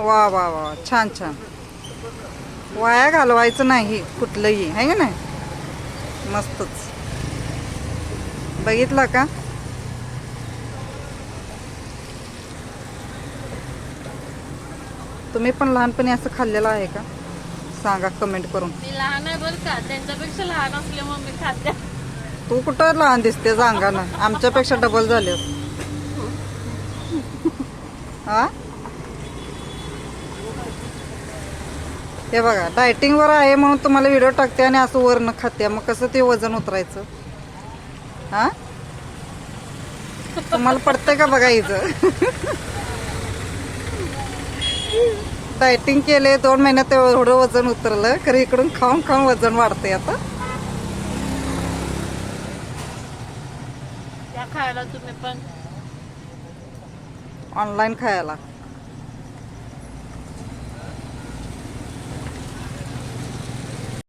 वा वा वा छान छान. वाया घालवायचं नाही कुठलंही आहे का नाही? मस्तच. बघितला का? तुम्ही पण लहानपणी असं खाल्लेलं आहे का? सांगा कमेंट करून. मी लहान आहे बरं का त्यांच्यापेक्षा लहान असल्यामुळे मी खाते. तू कुठं लहान दिसते अंगानं? आमच्यापेक्षा डबल झाले हा? हे बघा डायटिंग वर आहे म्हणून तुम्हाला व्हिडिओ टाकते आणि असं वर न खाते. मग कसं ते वजन उतरायचं? हा? तुम्हाला पडतंय का बघा हिचं डायटिंग केले दोन महिन्यात एवढं वजन उतरलं खरं इकडून खाऊन खाऊन वजन वाढतंय आता. खायला तुम्ही पण. ऑनलाईन खायला.